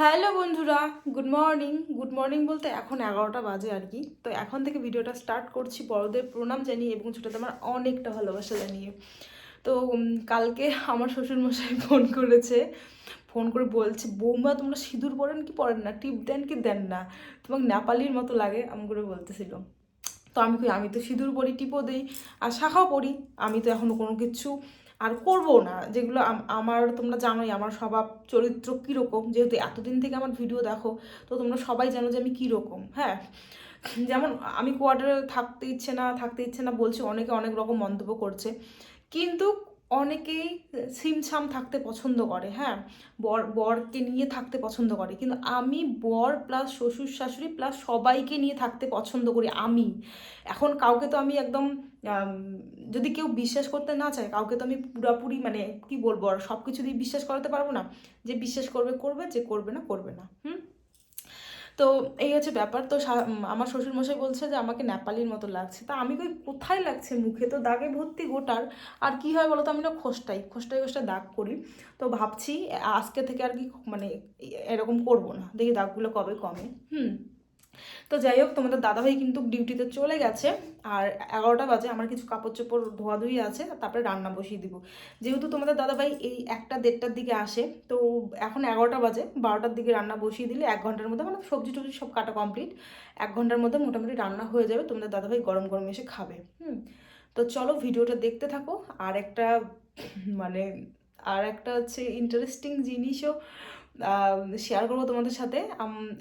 Hello বন্ধুরা good morning good morning বলতে এখন এগারোটা বাজে আর কি। তো এখন থেকে ভিডিওটা স্টার্ট করছি বড়দের প্রণাম জানিয়ে এবং ছোটোদের আমার অনেকটা ভালোবাসা জানিয়ে। তো কালকে আমার শ্বশুরমশাই ফোন করেছে। ফোন করে বলছে, বৌমা, তোমরা সিঁদুর পরেন কি পরেন না? টিপ দেন কি দেন না? তোমাকে নেপালির মতো লাগে, আমি করে বলতেছিল। তো আমি কই, আমি তো সিঁদুর পরি, টিপও দিই। আর শাখাও পরি। আমি তো এখনও কোনো কিছু আর করব না। যেগুলো আমার তোমরা জানোই আমার স্বভাব, চরিত্র কীরকম। যেহেতু এতদিন থেকে আমার ভিডিও দেখো, তো তোমরা সবাই জানো যে আমি কীরকম হ্যাঁ? যেমন আমি কোয়ার্টারে থাকতে ইচ্ছে না, থাকতে ইচ্ছে না বলছি, অনেকে অনেক রকম মন্তব্য করছে। কিন্তু অনেকেই সিমছাম থাকতে পছন্দ করে হ্যাঁ? বর, বরকে নিয়ে থাকতে পছন্দ করে। কিন্তু আমি বর প্লাস শ্বশুর শাশুড়ি প্লাস সবাইকে নিয়ে থাকতে পছন্দ করি, আমি। এখন কাউকে তো আমি একদম যদি কেউ বিশ্বাস করতে না চায়, কাউকে তো আমি পুরাপুরি মানে কি বলব, আর সব কিছু দিয়ে বিশ্বাস করাতে পারব না। যে বিশ্বাস করবে করবে, যে করবে না করবে না। হুম? তো এই হচ্ছে ব্যাপার। তো আমার শ্বশুরমশাই বলছে যে, আমাকে নেপালির মতো লাগছে। তা আমি কই, কোথায় লাগছে? মুখে তো দাগে ভর্তি গোটার। আর কি হয় বলো তো আমি না খোসটাই খোসটাই খোসটাই দাগ করি। তো ভাবছি আজকে থেকে আর কি মানে এরকম করব না। দেখি দাগগুলো কবে কমে। হুম। তো যাই হোক, তোমাদের দাদাভাই কিন্তু ডিউটিতে চলে গেছে, আর এগারোটা বাজে আমার কিছু কাপড় চোপড় ধোয়াধুয়ি আছে তারপরে রান্না বসিয়ে দিব। যেহেতু তোমাদের দাদাভাই এই একটা দেড়টার দিকে আসে, তো এখন এগারোটা বাজে, বারোটার দিকে রান্না বসিয়ে দিলে এক ঘণ্টার মধ্যে মানে সবজি টবজি সব কাটা কমপ্লিট এক ঘণ্টার মধ্যে মোটামুটি রান্না হয়ে যাবে, তোমাদের দাদাভাই গরম গরম এসে খাবে, হুম। তো চলো ভিডিওটা দেখতে থাকো, আর একটা মানে আর একটা হচ্ছে ইন্টারেস্টিং জিনিসও শেয়ার করব তোমাদের সাথে।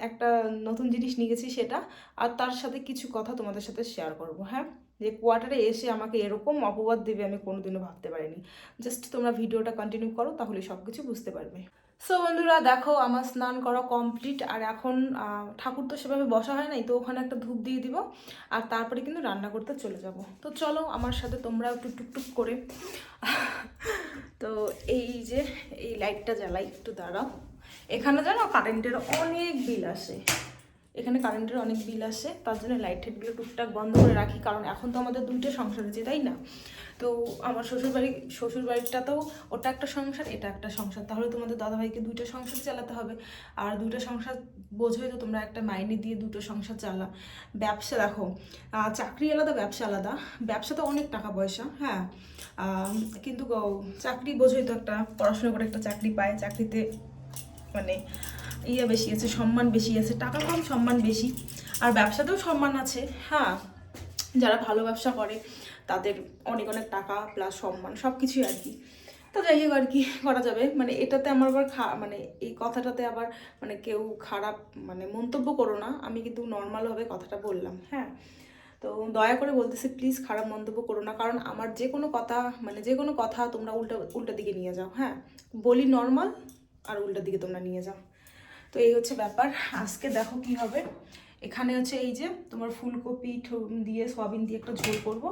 একটা নতুন জিনিস নিয়ে গেছি সেটা, আর তার সাথে কিছু কথা তোমাদের সাথে শেয়ার করব হ্যাঁ? যে কোয়ার্টারে এসে আমাকে এরকম অপবাদ দেবে আমি কোনোদিনও ভাবতে পারিনি। জাস্ট তোমরা ভিডিওটা কন্টিনিউ করো, তাহলে সব কিছু বুঝতে পারবে। সো বন্ধুরা, দেখো, আমার স্নান করা কমপ্লিট আর এখন ঠাকুর তো সেভাবে বসা হয় নাই, তো ওখানে একটা ধূপ দিয়ে দিব, আর তারপরে কিন্তু রান্না করতে চলে যাব। তো চলো, আমার সাথে তোমরা একটু টুকটুক করে। তো এই যে, এই লাইটটা জ্বালাই, একটু দাঁড়াও। এখানে জানো কারেন্টের অনেক বিল আসে। এখানে কারেন্টের অনেক বিল আসে, তার জন্য লাইট টাইটগুলো টুকটাক বন্ধ করে রাখি, কারণ এখন তো আমাদের দুইটা সংসার আছে, তাই না? তো আমার শ্বশুরবাড়ি শ্বশুর বাড়িটাতেও ওটা একটা সংসার, এটা একটা সংসার। তাহলে তোমাদের দাদাভাইকে দুইটা সংসার চালাতে হবে, আর দুইটা সংসার বোঝোই তো তোমরা একটা মাইনে দিয়ে দুটো সংসার চালা। ব্যবসা দেখো চাকরি আলাদা, ব্যবসা আলাদা। ব্যবসাতে অনেক টাকা পয়সা হ্যাঁ? কিন্তু চাকরি বোঝোই তো একটা, পড়াশোনা করে একটা চাকরি পায়, চাকরিতে মানে ইয়ে বেশি আছে, সম্মান বেশি আছে, টাকা কম, সম্মান বেশি। আর ব্যবসাতেও সম্মান আছে হ্যাঁ। যারা ভালো ব্যবসা করে, তাদের অনেক অনেক টাকা প্লাস সম্মান সব কিছুই আর কি। তো যাই হোক আর কি করা যাবে। মানে এটাতে আমার আবার খা মানে এই কথাটাতে আবার মানে কেউ খারাপ মানে মন্তব্য করো না। আমি কিন্তু নর্মালভাবে কথাটা বললাম হ্যাঁ। তো দয়া করে বলতেছি প্লিজ খারাপ মন্তব্য করো না। কারণ আমার যে কোনো কথা মানে যে কোনো কথা তোমরা উল্টা উল্টা দিকে নিয়ে যাও হ্যাঁ। বলি নর্মাল আর উল্টা দিকে তোমরা নিয়ে যাও। তো এই হচ্ছে ব্যাপার। আজকে দেখো কি হবে। এখানে হচ্ছে এই যে তোমার ফুলকপি দিয়ে সয়াবিন দিয়ে একটা ঝোল করব।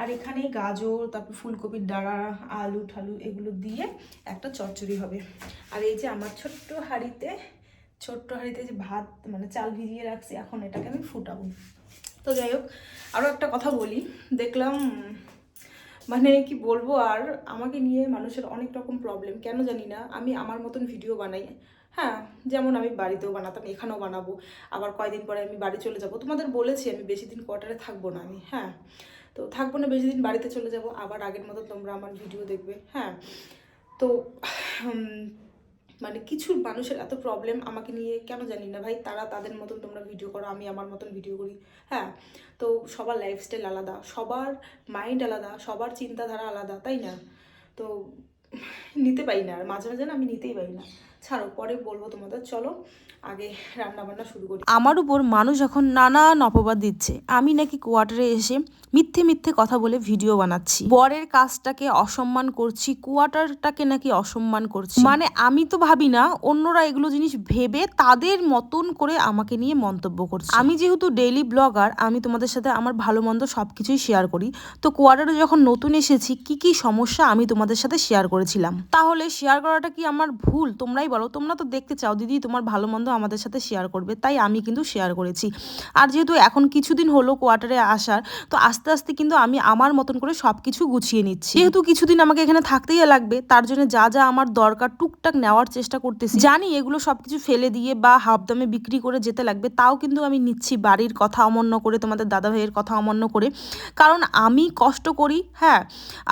আর এখানে গাজর, তারপর ফুলকপির ডাঁড়া, আলু ঠালু এগুলো দিয়ে একটা চচ্চড়ি হবে। আর এই যে আমার ছোট্ট হাঁড়িতে ছোট্ট হাঁড়িতে যে ভাত মানে চাল ভিজিয়ে রাখছি, এখন এটাকে আমি ফুটাবো। তো যাই হোক আরও একটা কথা বলি। দেখলাম মানে কি বলব, আর আমাকে নিয়ে মানুষের অনেক রকম প্রবলেম কেন জানি না। আমি আমার মতন ভিডিও বানাই। হ্যাঁ যেমন আমি বাড়িতেও বানাতাম, এখানেও বানাবো। আবার কয়দিন পরে আমি বাড়ি চলে যাব। তোমাদের বলেছি আমি বেশি দিন কোয়ার্টারে থাকব না আমি হ্যাঁ। তো থাকব না, বেশি দিন বাড়িতে চলে যাব। আবার আগের মতো তোমরা আমার ভিডিও দেখবে হ্যাঁ। তো মানে কিছু মানুষের এত প্রবলেম আমাকে নিয়ে কেন জানি না ভাই? তারা তাদের মতন তোমরা ভিডিও করো, আমি আমার মতন ভিডিও করি। হ্যাঁ তো সবার লাইফস্টাইল আলাদা, সবার মাইন্ড আলাদা, সবার চিন্তাধারা আলাদা, তাই না? তো নিতে পারি না আর, মাঝে মাঝে না আমি নিতেই পারি না। ছাড়ো, পরে বলব তোমাদের, চলো আগে রান্না বান্না শুরু করি। আমার উপর মানুষ এখন নানান অপবাদ দিচ্ছে, আমি নাকি কোয়ার্টারে এসে মিথ্যে মিথ্যে কথা বলে ভিডিও বানাচ্ছি। বরের কাজটাকে অসম্মান করছি, কোয়ার্টারটাকে নাকি অসম্মান করছি। মানে আমি তো ভাবি না, অন্যরা এগুলো জিনিস ভেবে তাদের মতন করে আমাকে নিয়ে মন্তব্য করছে। আমি যেহেতু ডেইলি ব্লগার আমি তোমাদের সাথে আমার ভালো মন্দ সব কিছুই শেয়ার করি। তো কোয়ার্টারে যখন নতুন এসেছি, কি কি সমস্যা আমি তোমাদের সাথে শেয়ার করেছিলাম? তাহলে শেয়ার করাটা কি আমার ভুল? তোমরাই বলো, তোমরা তো দেখতে চাও, দিদি তোমার ভালো মন্দ আমাদের সাথে শেয়ার করবে, তাই আমি কিন্তু শেয়ার করেছি। আর যেহেতু এখন কিছুদিন হলো কোয়ার্টারে আসার, তো আস্তে আস্তে কিন্তু আমি আমার মতন করে সব কিছু গুছিয়ে নিচ্ছি। যেহেতু কিছুদিন আমাকে এখানে থাকতেই লাগবে, তার জন্য যা যা আমার দরকার টুকটাক নেওয়ার চেষ্টা করতেছি। জানি এগুলো সব কিছু ফেলে দিয়ে বা হাফ দামে বিক্রি করে যেতে লাগবে, তাও কিন্তু আমি নিচ্ছি বাড়ির কথা অমান্য করে, তোমাদের দাদা ভাইয়ের কথা অমান্য করে। কারণ আমি কষ্ট করি হ্যাঁ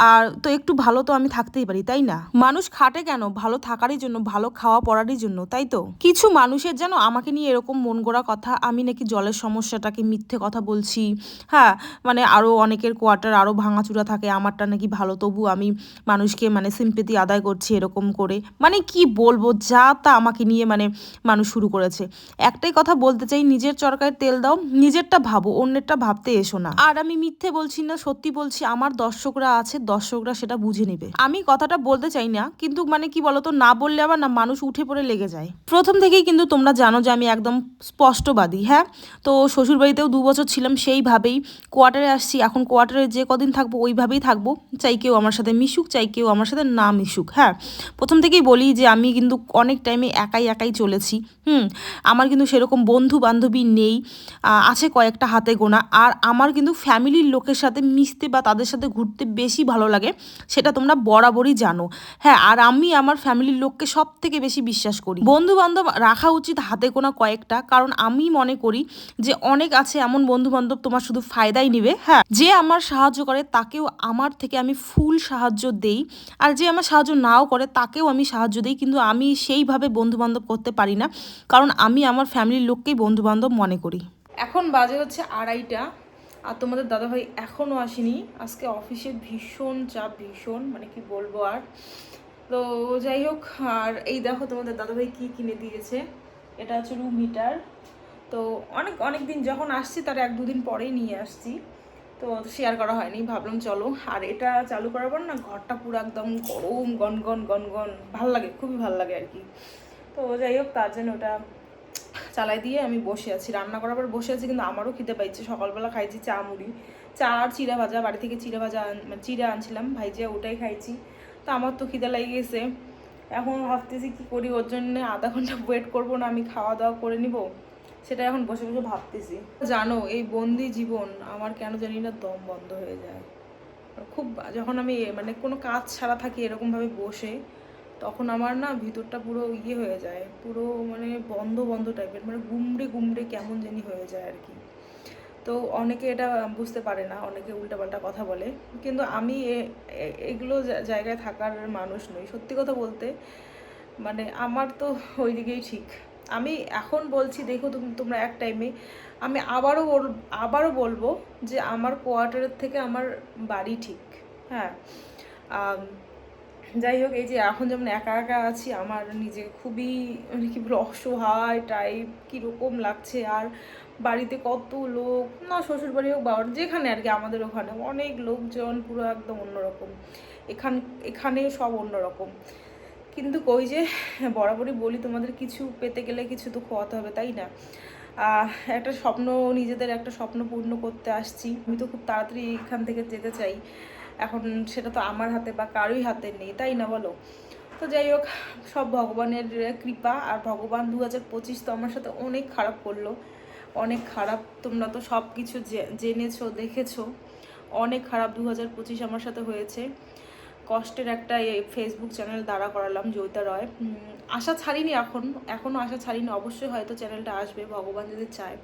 আর তো একটু ভালো তো আমি থাকতেই পারি, তাই না? মানুষ খাটে কেন? ভালো থাকারই জন্য, ভালো খাওয়া পড়ারই জন্য, তাই তো? কিছু মানুষের যেন আমাকে নিয়ে এরকম মন গড়া কথা, আমি নাকি জলের সমস্যাটাকে মিথ্যে কথা বলছি। হ্যাঁ মানে আরও অনেকের কোয়ার্টার আরও ভাঙাচুরা থাকে, আমারটা নাকি ভালো, তবু আমি মানুষকে মানে সিম্পেতি আদায় করছি এরকম করে। মানে কি বলব, যা তা আমাকে নিয়ে মানে মানুষ শুরু করেছে। একটাই কথা বলতে চাই, নিজের চরকায় তেল দাও, নিজেরটা ভাবো, অন্যেরটা ভাবতে এসো না। আর আমি মিথ্যে বলছি না, সত্যি বলছি, আমার দর্শকরা আছে, দর্শকরা সেটা বুঝে নেবে। আমি কথাটা বলতে চাই না, কিন্তু মানে কি বলতো, না বললে আবার না, মানুষ উঠে পড়ে লেগে যায়। প্রথম থেকেই কিন্তু তোমরা জানো যে আমি একদম স্পষ্টবাদী হ্যাঁ? তো শ্বশুরবাড়িতেও দু বছর ছিলাম সেইভাবেই। কোয়ার্টারে আসছি, এখন কোয়ার্টারে যে কদিন থাকব ওইভাবেই থাকব। চাই কেউ আমার সাথে মিশুক, চাই কেউ আমার সাথে না মিশুক হ্যাঁ? প্রথম থেকেই বলি যে আমি কিন্তু অনেক টাইমে একাই একাই চলেছি, হুম? আমার কিন্তু সেরকম বন্ধু বান্ধবী নেই আছে কয়েকটা হাতে গোনা। আর আমার কিন্তু ফ্যামিলির লোকের সাথে মিশতে বা তাদের সাথে ঘুরতে বেশি ভালো লাগে, সেটা তোমরা বরাবরই জানো হ্যাঁ? আর আমি আমার ফ্যামিলির লোককে সব থেকে বেশি বিশ্বাস করি। বন্ধু বান্ধব রাখা উচিত হাতে গোনা কয়েকটা, কারণ আমি মনে করি যে অনেক আছে এমন বন্ধু বান্ধব তোমার শুধু ফায়দাই নিবে। হ্যাঁ যে আমার সাহায্য করে তাকেও আমার থেকে আমি ফুল সাহায্য দেই, আর যে আমার সাহায্য নাও করে তাকেও আমি সাহায্য দিই, কিন্তু আমি সেইভাবে বন্ধু বান্ধব করতে পারি না, কারণ আমি আমার ফ্যামিলির লোককেই বন্ধু বান্ধব মনে করি। এখন বাজে হচ্ছে আড়াইটা, আর তোমাদের দাদাভাই এখনও আসেনি। আজকে অফিসে ভীষণ চাপ, ভীষণ মানে কি বলব আর। তো যাই হোক, আর এই দেখো তোমাদের দাদাভাই কি কিনে দিয়েছে। এটা হচ্ছে রুম হিটার তো অনেক অনেক দিন যখন আসছি, তার এক দুদিন পরেই নিয়ে আসছি। তো শেয়ার করা হয়নি, ভাবলাম চলো। আর এটা চালু করার পর না, ঘরটা পুরো একদম গরম গনগন গনগন ভালো লাগে, খুবই ভালো লাগে আর কি। তো যাই হোক, তার জন্য ওটা চালাই দিয়ে আমি বসে আছি। রান্না করার পর বসে আছি, কিন্তু আমারও খিদে পাইছে। সকালবেলা খাইছি চা মুড়ি। চা আর চিড়া ভাজা বাড়ি থেকে চিড়া ভাজা মানে চিড়া আনছিলাম। ভাইজিয়া ওটাই খাইছি। তো আমার তো খিদে লেগে গেছে এখন ভাবতেছি কি করি, ওর জন্য আধা ঘণ্টা ওয়েট করব না, আমি খাওয়া দাওয়া করে নিব। সেটা এখন বসে বসে ভাবতেছি। জানো, এই বন্দি জীবন আমার কেন জানি না দম বন্ধ হয়ে যায়। খুব যখন আমি মানে কোনো কাজ ছাড়া থাকি এরকমভাবে বসে, তখন আমার না ভিতরটা পুরো ইয়ে হয়ে যায়। পুরো মানে বন্ধ বন্ধ টাইপের মানে গুমড়ে গুমড়ে কেমন জানি হয়ে যায় আর কি। তো অনেকে এটা বুঝতে পারে না, অনেকে উল্টাপাল্টা কথা বলে। কিন্তু আমি এগুলো জায়গায় থাকার মানুষ নই। সত্যি কথা বলতে মানে আমার তো ওই দিকেই ঠিক। আমি এখন বলছি, দেখো তুমি- তোমরা এক টাইমে আমি আবারও বল, আবারও বলব যে আমার কোয়ার্টারের থেকে আমার বাড়ি ঠিক হ্যাঁ। যাই হোক, এই যে এখন যেমন একা একা আছি, আমার নিজে খুবই মানে কি বলব, অসহায় টাইপ কীরকম লাগছে আর বাড়িতে কত লোক, না শ্বশুর বাড়ি হোক বাবার যেখানে আর কি আমাদের ওখানে, অনেক লোকজন পুরো একদম অন্যরকম। এখান, এখানে সব অন্যরকম। কিন্তু কই যে, বরাবরই বলি, তোমাদের কিছু পেতে গেলে কিছু তো খোয়াতে হবে, তাই না? একটা স্বপ্ন, নিজেদের একটা স্বপ্ন পূর্ণ করতে আসছি। আমি তো খুব তাড়াতাড়ি এখান থেকে যেতে চাই। এখন সেটা তো আমার হাতে বা কারোই হাতে নেই, তাই না বলো? তো যাই হোক, সব ভগবানের কৃপা আর ভগবান দু হাজার পঁচিশ তো আমার সাথে অনেক খারাপ করল। অনেক খারাপ, তোমরা তো সব কিছু জেনেছো, দেখেছ। অনেক খারাপ দু হাজার পঁচিশ আমার সাথে হয়েছে। কষ্টের একটা এই ফেসবুক চ্যানেল দাঁড়া করালাম জয়িতা রয়। আশা ছাড়িনি এখন এখনও আশা ছাড়িনি, অবশ্যই হয়তো চ্যানেলটা আসবে, ভগবান যদি চায়।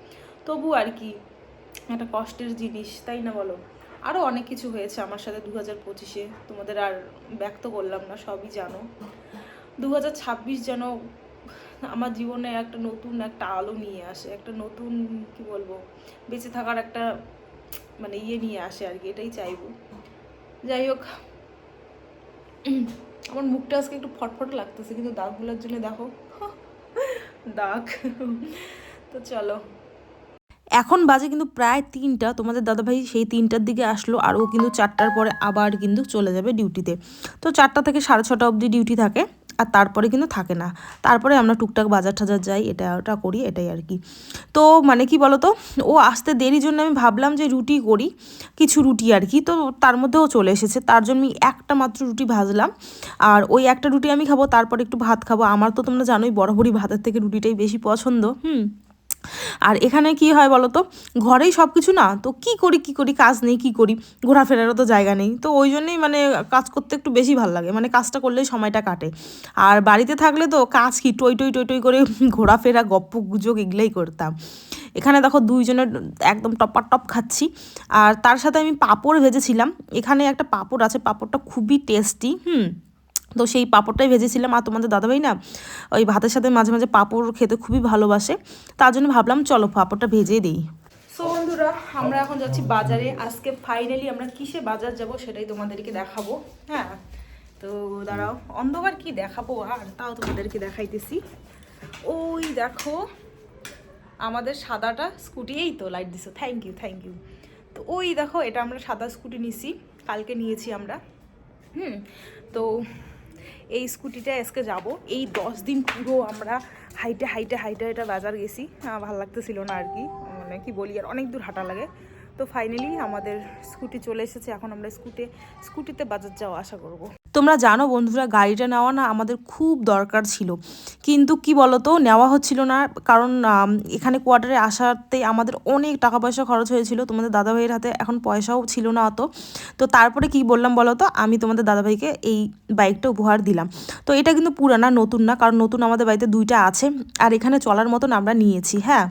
তবু আর কি, একটা কষ্টের জিনিস, তাই না বলো? আরও অনেক কিছু হয়েছে আমার সাথে দু হাজার পঁচিশে। তোমাদের আর ব্যক্ত করলাম না, সবই জানো। দু হাজার ছাব্বিশ যেন আমার জীবনে একটা নতুন একটা আলো নিয়ে আসে, একটা নতুন, কি বলব, বেঁচে থাকার একটা মানে ইয়ে নিয়ে আসে আর কি, এটাই চাইব। যাই হোক, আমার মুখটা আজকে একটু ফটফট লাগতেছে, কিন্তু দাগগুলোর জন্য দেখো দাগ। তো চলো। এখন বাজে কিন্তু প্রায় তিনটা। তোমাদের দাদাভাই সেই তিনটার দিকে আসলো আর ও কিন্তু চারটার পরে আবার কিন্তু চলে যাবে ডিউটিতে। তো চারটা থেকে সাড়ে ছটা অবধি ডিউটি থাকে আর তারপরে কিন্তু থাকে না। তারপরে আমরা টুকটাক বাজার টাজার যাই, এটা ওটা করি, এটাই আর কি। তো মানে কি বলতো, ও আসতে দেরির জন্য আমি ভাবলাম যে রুটি করি, কিছু রুটি আর কি। তো তার মধ্যেও চলে এসেছে, তার জন্য আমি একটা মাত্র রুটি ভাজলাম। আর ওই একটা রুটি আমি খাব, তারপরে একটু ভাত খাব। আমার তো তোমরা জানোই, বরাবরই ভাতের থেকে রুটিটাই বেশি পছন্দ, হুম। আর এখানে কি হয় বলো তো ঘরেই সব কিছু না? তো কি করি কি করি? কাজ নেই, কি করি? ঘোরাফেরারও তো জায়গা নেই। তো ওই জন্যই মানে কাজ করতে একটু বেশি ভালো লাগে। মানে কাজটা করলেই সময়টা কাটে। আর বাড়িতে থাকলে তো কাজ কি? টই টই টই টই করে ঘোরাফেরা, গপ্প, গুজব এগুলোই করতাম। এখানে দেখো দুইজনে একদম টপার টপ খাচ্ছি। আর তার সাথে আমি পাঁপড় ভেজেছিলাম। এখানে একটা পাঁপড় আছে। পাঁপড়টা খুবই টেস্টি, হুম? তো সেই পাঁপড়টাই ভেজেছিলাম। আর তোমাদের দাদাভাই না ওই ভাতের সাথে মাঝে মাঝে পাঁপড় খেতে খুবই ভালোবাসে। তার জন্য ভাবলাম, চলো পাঁপড়টা ভেজেই দিই। সো বন্ধুরা, আমরা এখন যাচ্ছি বাজারে। আজকে ফাইনালি আমরা কিসে বাজার যাব সেটাই তোমাদেরকে দেখাবো। হ্যাঁ তো দাঁড়াও, অন্ধকার কি দেখাবো আর? তাও তোমাদেরকে দেখাইতেছি। ওই দেখো, আমাদের সাদাটা স্কুটি এই তো লাইট দিছো। থ্যাংক ইউ থ্যাংক ইউ তো ওই দেখো, এটা আমরা সাদা স্কুটি নিছি। কালকে নিয়েছি আমরা। হুম, তো এই স্কুটিটা আজকে যাব। এই দশ দিন পুরো আমরা হাইটে হাইটে হাইটে হাইটে বাজার গেছি। ভালো লাগতেছিল না আর কি। মানে কি বলি, আর অনেক দূর হাঁটা লাগে। তো ফাইনালি আমাদের স্কুটি চলে এসেছে। এখন আমরা স্কুটে, স্কুটিতে বাজার যাওয়া আশা করব। তোমরা জানো বন্ধুরা, গাড়িটা নেওয়া না আমাদের খুব দরকার ছিল। কিন্তু কি বলতো, নেওয়া হচ্ছিল না। কারণ এখানে কোয়ার্টারে আসাতে আমাদের অনেক টাকা পয়সা খরচ হয়েছিল। তোমাদের দাদাভাইয়ের হাতে এখন পয়সাও ছিল না অত। তো তারপরে কি বললাম বলো তো আমি তোমাদের দাদাভাইকে এই বাইকটা উপহার দিলাম। তো এটা কিন্তু পুরানা, নতুন না। কারণ নতুন আমাদের বাড়িতে দুইটা আছে। আর এখানে চলার মতন আমরা নিয়েছি হ্যাঁ?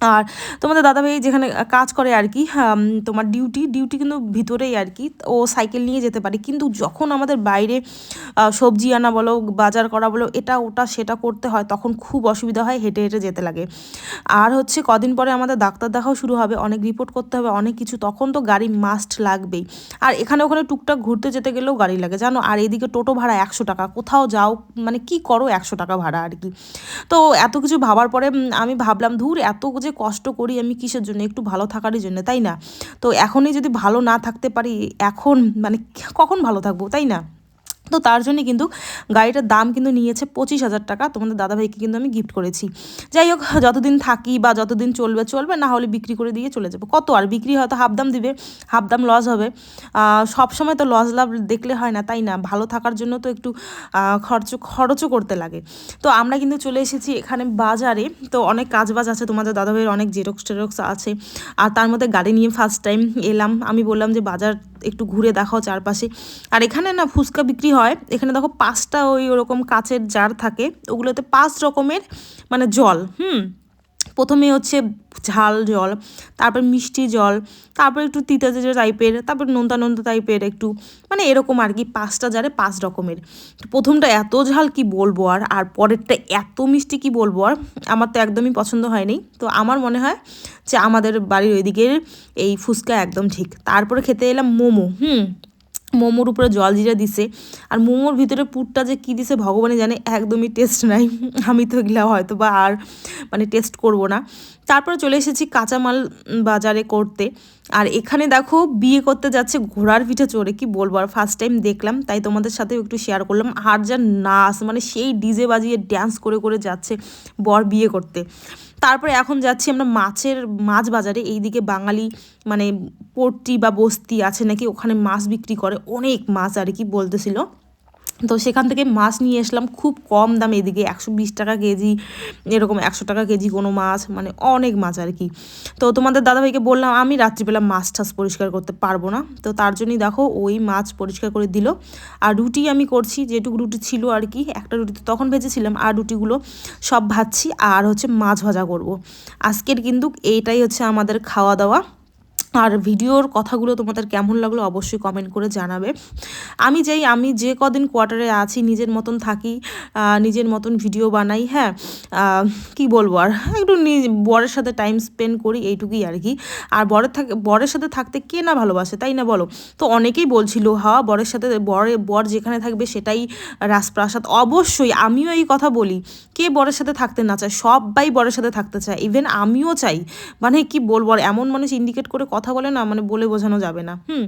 আর তোমাদের দাদাভাই যেখানে কাজ করে আর কি তোমার ডিউটি ডিউটি কিন্তু ভিতরেই আর কি, ও সাইকেল নিয়ে যেতে পারে। কিন্তু যখন আমাদের বাইরে সবজি আনা বলো, বাজার করা বলো, এটা, ওটা, সেটা করতে হয়, তখন খুব অসুবিধা হয়, হেঁটে হেঁটে যেতে লাগে। আর হচ্ছে কদিন পরে আমাদের ডাক্তার দেখাও শুরু হবে, অনেক রিপোর্ট করতে হবে, অনেক কিছু, তখন তো গাড়ি মাস্ট লাগবেই। আর এখানে ওখানে টুকটাক ঘুরতে যেতে গেলেও গাড়ি লাগে, জানো? আর এদিকে টোটো ভাড়া একশো টাকা, কোথাও যাও মানে কি করো একশো টাকা ভাড়া আর কি। তো এত কিছু ভাবার পরে আমি ভাবলাম, ধুর, এত যে কষ্ট করি আমি কিসের জন্য? একটু ভালো থাকারই জন্য, তাই না? তো এখনই যদি ভালো না থাকতে পারি, এখন মানে কখন ভালো থাকব, তাই না? তো তার জন্য কিন্তু গাড়িটার দাম কিন্তু নিয়েছে পঁচিশ হাজার টাকা। তোমাদের দাদাভাইকে কিন্তু আমি গিফট করেছি। যাই হোক, যতদিন থাকি বা যতদিন চলবে চলবে, না হলে বিক্রি করে দিয়ে চলে যাব। কত আর বিক্রি হয়তো হাফ দাম দিবে হাফ দাম লস হবে। সব সময় তো লস লাভ দেখলে হয় না, তাই না? ভালো থাকার জন্য তো একটু খরচ, খরচও করতে লাগে। তো আমরা কিন্তু চলে এসেছি এখানে বাজারে। তো অনেক কাজ বাজ আছে, তোমাদের দাদাভাইয়ের অনেক জেরক্স টেরক্স আছে। আর তার মধ্যে গাড়ি নিয়ে ফার্স্ট টাইম এলাম। আমি বললাম যে বাজার একটু ঘুরে দেখাও চারপাশে। আর এখানে না ফুচকা বিক্রি হয়। এখানে দেখো পাঁচটা ওই ওরকম কাচের জার থাকে। ওগুলোতে পাঁচ রকমের মানে জল, হুম? প্রথমে হচ্ছে ঝাল জল, তারপর মিষ্টি জল, তারপর একটু তিতা তিতা টাইপের তারপর নোনতা নোনতা টাইপের একটু মানে এরকম আর কি পাঁচটা জারে পাঁচ রকমের। প্রথমটা এত ঝাল কি বলব আর আর পরেরটা এত মিষ্টি কি বলব আর, আমার তো একদমই পছন্দ হয়নি। তো আমার মনে হয় যে আমাদের বাড়ির ওইদিকের এই ফুচকা একদম ঠিক। তারপরে খেতে এলাম মোমো, হুম? মোমোর উপরে জল জিরা দিছে। আর মোমোর ভিতরে পুরটা যে কী দিছে ভগবানই জানে, একদমই টেস্ট নাই। আমি তো এগুলো হয়তো বা আর মানে টেস্ট করব না। তারপরে চলে এসেছি কাঁচামাল বাজারে করতে। আর এখানে দেখো বিয়ে করতে যাচ্ছে ঘোড়ার পিঠে চড়ে, কি বলব? আর ফার্স্ট টাইম দেখলাম, তাই তোমাদের সাথেও একটু শেয়ার করলাম। আর যা নাচ মানে সেই ডিজে বাজিয়ে ড্যান্স করে করে যাচ্ছে বর বিয়ে করতে। তারপরে এখন যাচ্ছি আমরা মাছের, মাছ বাজারে। এইদিকে বাঙালি মানে পট্টি বা বস্তি আছে নাকি, ওখানে মাছ বিক্রি করে অনেক মাছ আর কি বলতেছিল। তো সেখান থেকে মাছ নিয়ে আসলাম খুব কম দামে এদিকে একশো বিশ টাকা কেজি, এরকম একশো টাকা কেজি কোনো মাছ মানে অনেক মাছ আর কি। তো তোমাদের দাদাভাইকে বললাম, আমি রাত্রিবেলা মাছ টাছ পরিষ্কার করতে পারব না। তো তার জন্যই দেখো ওই মাছ পরিষ্কার করে দিল। আর রুটি আমি করছি, যেটুকু রুটি ছিল আর কি, একটা রুটি তো তখন ভেজেছিলাম, আর রুটিগুলো সব ভাজছি আর হচ্ছে মাছ ভাজা করব। আজকের কিন্তু এইটাই হচ্ছে আমাদের খাওয়া দাওয়া। আর ভিডিওর কথাগুলো তোমাদের কেমন লাগল অবশ্যই কমেন্ট করে জানাবে। আমি যাই, আমি যে কদিন কোয়ার্টারে আছি, নিজের মতন থাকি নিজের মতন ভিডিও বানাই হ্যাঁ কি বলব আর, একটু বরের সাথে টাইম স্পেন্ড করি, এইটুকুই আর কি। আর বরের থাকে, বরের সাথে থাকতে কে না ভালোবাসে, তাই না বলো? তো অনেকেই বলছিল, হা, বরের সাথে, বরে, বর যেখানে থাকবে সেটাই রাজপ্রাসাদ। অবশ্যই আমিও এই কথা বলি, কে বরের সাথে থাকতে না চায়? সবাই বরের সাথে থাকতে চায় ইভেন আমিও চাই। মানে কি বলব এমন মানুষ ইন্ডিকেট করে কথা বলে না মানে বলে বোঝানো যাবে না। হুম,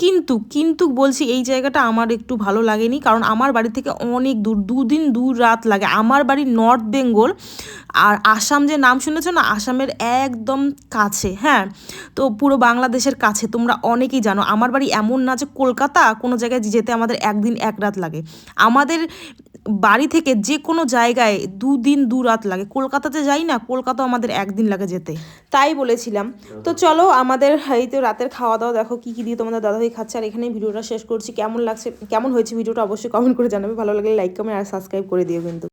কিন্তু কিন্তু বলছি এই জায়গাটা আমার একটু ভালো লাগেনি, কারণ আমার বাড়ি থেকে অনেক দূর, দুদিন দূর রাত লাগে। আমার বাড়ি নর্থ বেঙ্গল, আর আসাম যে নাম শুনেছো না, আসামের একদম কাছে হ্যাঁ? তো পুরো বাংলাদেশের কাছে, তোমরা অনেকেই জানো। আমার বাড়ি এমন না যে কলকাতা, কোনো জায়গায় যেতে আমাদের একদিন এক রাত লাগে। আমাদের বাড়ি থেকে যে কোনো জায়গায় দুদিন দু রাত লাগে। কলকাতাতে যাই না কলকাতা আমাদের একদিন লাগে যেতে। তাই বলেছিলাম। তো চলো আমাদের এই তো রাতের খাওয়া দাওয়া দেখো কী কী দিয়ে তোমাদের দাদাভাই খাচ্ছে। আর এখানে ভিডিওটা শেষ করছি। কেমন লাগছে কেমন হয়েছে ভিডিওটা অবশ্যই কমেন্ট করে জানাবে। ভালো লাগলে লাইক কমেন্ট আর সাবস্ক্রাইব করে দিও কিন্তু।